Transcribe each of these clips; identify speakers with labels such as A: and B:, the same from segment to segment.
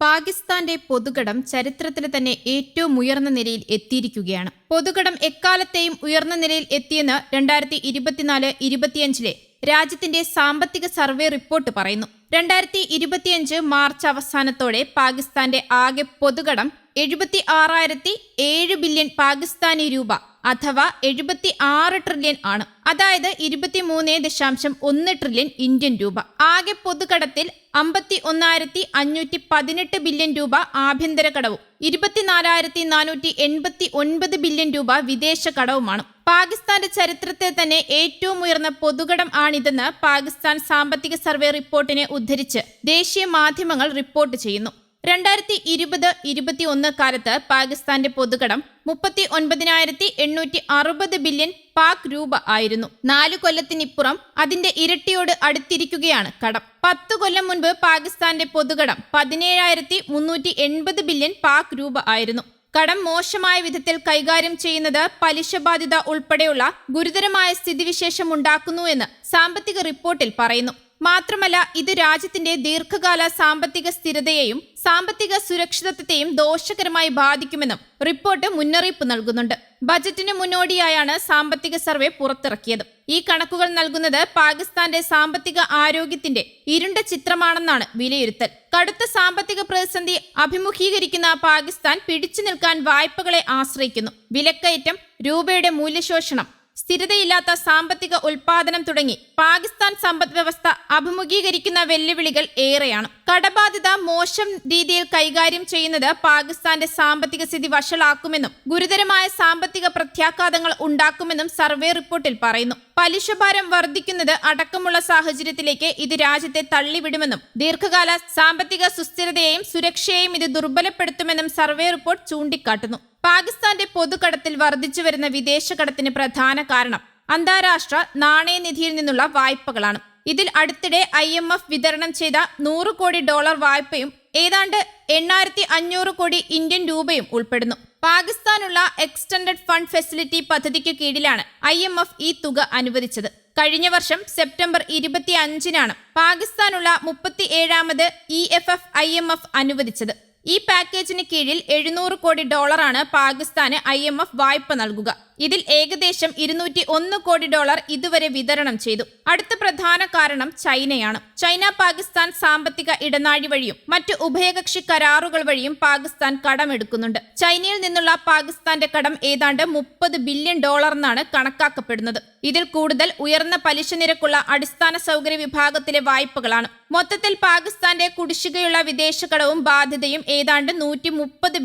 A: പാകിസ്ഥാന്റെ പൊതുകടം ചരിത്രത്തിൽ തന്നെ ഏറ്റവും ഉയർന്ന നിലയിൽ എത്തിയിരിക്കുകയാണ്. പൊതുകടം എക്കാലത്തെയും ഉയർന്ന നിലയിൽ എത്തിയെന്ന് രണ്ടായിരത്തി ഇരുപത്തിനാല് ഇരുപത്തിയഞ്ചിലെ രാജ്യത്തിന്റെ സാമ്പത്തിക സർവേ റിപ്പോർട്ട് പറയുന്നു. രണ്ടായിരത്തി ഇരുപത്തിയഞ്ച് മാർച്ച് അവസാനത്തോടെ പാകിസ്ഥാന്റെ ആകെ പൊതുകടം എഴുപത്തി ആറായിരത്തി ഏഴ് ബില്യൺ പാകിസ്ഥാനി രൂപ അഥവാ എഴുപത്തി ആറ് ട്രില്യൺ ആണ്. അതായത് ഇരുപത്തി മൂന്ന് ദശാംശം ഒന്ന് ട്രില്യൺ ഇന്ത്യൻ രൂപ. ആകെ പൊതുകടത്തിൽ അമ്പത്തി ഒന്നായിരത്തി അഞ്ഞൂറ്റി പതിനെട്ട് ബില്യൺ രൂപ ആഭ്യന്തര കടവും ഇരുപത്തിനാലായിരത്തി നാനൂറ്റി എൺപത്തി ഒൻപത് ബില്യൺ രൂപ വിദേശ കടവുമാണ്. പാകിസ്ഥാന്റെ ചരിത്രത്തെ തന്നെ ഏറ്റവും ഉയർന്ന പൊതുകടം ആണിതെന്ന് പാകിസ്ഥാൻ സാമ്പത്തിക സർവേ റിപ്പോർട്ടിനെ ഉദ്ധരിച്ച് ദേശീയ മാധ്യമങ്ങൾ റിപ്പോർട്ട് ചെയ്യുന്നു. രണ്ടായിരത്തി ഇരുപത് ഇരുപത്തി ഒന്ന് കാലത്ത് പാകിസ്ഥാന്റെ പൊതുകടം മുപ്പത്തി ഒൻപതിനായിരത്തി എണ്ണൂറ്റി അറുപത് ബില്യൺ പാക് രൂപ ആയിരുന്നു. നാലു കൊല്ലത്തിനിപ്പുറം അതിന്റെ ഇരട്ടിയോട് അടുത്തിരിക്കുകയാണ് കടം. പത്തു കൊല്ലം മുൻപ് പാകിസ്ഥാന്റെ പൊതുകടം പതിനേഴായിരത്തി മുന്നൂറ്റി എൺപത് ബില്യൺ പാക് രൂപ ആയിരുന്നു. കടം മോശമായ വിധത്തിൽ കൈകാര്യം ചെയ്യുന്നത് പലിശ ബാധ്യത ഉൾപ്പെടെയുള്ള ഗുരുതരമായ സ്ഥിതിവിശേഷം ഉണ്ടാക്കുന്നുവെന്ന് സാമ്പത്തിക റിപ്പോർട്ടിൽ പറയുന്നു. മാത്രമല്ല ഇത് രാജ്യത്തിന്റെ ദീർഘകാല സാമ്പത്തിക സ്ഥിരതയെയും സാമ്പത്തിക സുരക്ഷിതത്വത്തെയും ദോഷകരമായി ബാധിക്കുമെന്നും റിപ്പോർട്ട് മുന്നറിയിപ്പ് നൽകുന്നുണ്ട്. ബജറ്റിന് മുന്നോടിയായാണ് സാമ്പത്തിക സർവേ പുറത്തിറക്കിയത്. ഈ കണക്കുകൾ നൽകുന്നത് പാകിസ്ഥാന്റെ സാമ്പത്തിക ആരോഗ്യത്തിന്റെ ഇരുണ്ട ചിത്രമാണെന്നാണ് വിലയിരുത്തൽ. കടുത്ത സാമ്പത്തിക പ്രതിസന്ധി അഭിമുഖീകരിക്കുന്ന പാകിസ്ഥാൻ പിടിച്ചു നിൽക്കാൻ വായ്പകളെ ആശ്രയിക്കുന്നു. വിലക്കയറ്റം രൂപയുടെ മൂല്യശോഷണം സ്ഥിരതയില്ലാത്ത സാമ്പത്തിക ഉൽപാദനം തുടങ്ങി പാകിസ്ഥാൻ സമ്പദ് വ്യവസ്ഥ അഭിമുഖീകരിക്കുന്ന വെല്ലുവിളികൾ ഏറെയാണ്. കടബാധ്യത മോശം രീതിയിൽ കൈകാര്യം ചെയ്യുന്നത് പാകിസ്ഥാന്റെ സാമ്പത്തിക സ്ഥിതി വഷളാക്കുമെന്നും ഗുരുതരമായ സാമ്പത്തിക പ്രത്യാഘാതങ്ങൾ ഉണ്ടാക്കുമെന്നും സർവേ റിപ്പോർട്ടിൽ പറയുന്നു. പലിശഭാരം വർദ്ധിക്കുന്നത് അടക്കമുള്ള സാഹചര്യത്തിലേക്ക് ഇത് രാജ്യത്തെ തള്ളിവിടുമെന്നും ദീർഘകാല സാമ്പത്തിക സുസ്ഥിരതയെയും സുരക്ഷയെയും ഇത് ദുർബലപ്പെടുത്തുമെന്നും സർവേ റിപ്പോർട്ട് ചൂണ്ടിക്കാട്ടുന്നു. പാകിസ്ഥാന്റെ പൊതുകടത്തിൽ വർദ്ധിച്ചു വരുന്ന വിദേശ കടത്തിന് പ്രധാന കാരണം അന്താരാഷ്ട്ര നാണയനിധിയിൽ നിന്നുള്ള വായ്പകളാണ്. ഇതിൽ അടുത്തിടെ ഐ എം എഫ് വിതരണം ചെയ്ത നൂറ് കോടി ഡോളർ വായ്പയും ഏതാണ്ട് എണ്ണായിരത്തി അഞ്ഞൂറ് കോടി ഇന്ത്യൻ രൂപയും ഉൾപ്പെടുന്നു. പാകിസ്ഥാനുള്ള എക്സ്റ്റൻഡഡ് ഫണ്ട് ഫെസിലിറ്റി പദ്ധതിക്ക് കീഴിലാണ് ഐ എം എഫ് ഈ തുക അനുവദിച്ചത്. കഴിഞ്ഞ വർഷം സെപ്റ്റംബർ ഇരുപത്തി അഞ്ചിനാണ് പാകിസ്ഥാനുള്ള മുപ്പത്തി ഏഴാമത് E F F I M F അനുവദിച്ചത്. ഈ പാക്കേജിന് കീഴിൽ എഴുന്നൂറ് കോടി ഡോളറാണ് പാകിസ്ഥാന് ഐ വായ്പ നൽകുക. ഇതിൽ ഏകദേശം ഇരുന്നൂറ്റി ഒന്ന് കോടി ഡോളർ ഇതുവരെ വിതരണം ചെയ്തു. അടുത്ത പ്രധാന കാരണം ചൈനയാണ്. ചൈന പാകിസ്ഥാൻ സാമ്പത്തിക ഇടനാഴി വഴിയും മറ്റ് ഉഭയകക്ഷി കരാറുകൾ വഴിയും പാകിസ്ഥാൻ കടമെടുക്കുന്നുണ്ട്. ചൈനയിൽ നിന്നുള്ള പാകിസ്ഥാന്റെ കടം ഏതാണ്ട് മുപ്പത് ബില്യൺ ഡോളർ എന്നാണ് കണക്കാക്കപ്പെടുന്നത്. ഇതിൽ കൂടുതൽ ഉയർന്ന പലിശ നിരക്കുള്ള അടിസ്ഥാന സൗകര്യ വിഭാഗത്തിലെ വായ്പകളാണ്. മൊത്തത്തിൽ പാകിസ്ഥാന്റെ കുടിശ്ശികയുള്ള വിദേശ കടവും ബാധ്യതയും ഏതാണ്ട് നൂറ്റി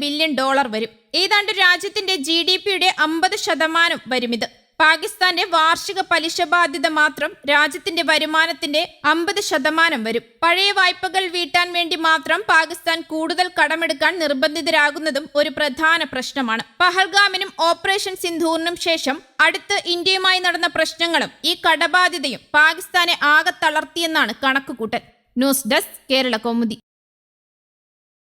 A: ബില്യൺ ഡോളർ വരും. ഏതാണ്ട് രാജ്യത്തിന്റെ ജി ഡി പിയുടെ അമ്പത് ശതമാനം വരുമിത്. പാകിസ്ഥാന്റെ വാർഷിക പലിശ ബാധ്യത മാത്രം രാജ്യത്തിന്റെ വരുമാനത്തിന്റെ അമ്പത് ശതമാനം വരും. പഴയ വായ്പകൾ വീട്ടാൻ വേണ്ടി മാത്രം പാകിസ്ഥാൻ കൂടുതൽ കടമെടുക്കാൻ നിർബന്ധിതരാകുന്നതും ഒരു പ്രധാന പ്രശ്നമാണ്. പഹൽഗാമിനും ഓപ്പറേഷൻ സിന്ധൂറിനും ശേഷം അടുത്ത് ഇന്ത്യയുമായി നടന്ന പ്രശ്നങ്ങളും ഈ കടബാധ്യതയും പാകിസ്ഥാനെ ആകെ തളർത്തിയെന്നാണ് കണക്കുകൂട്ടൽ. News desk Kerala Kaumudi.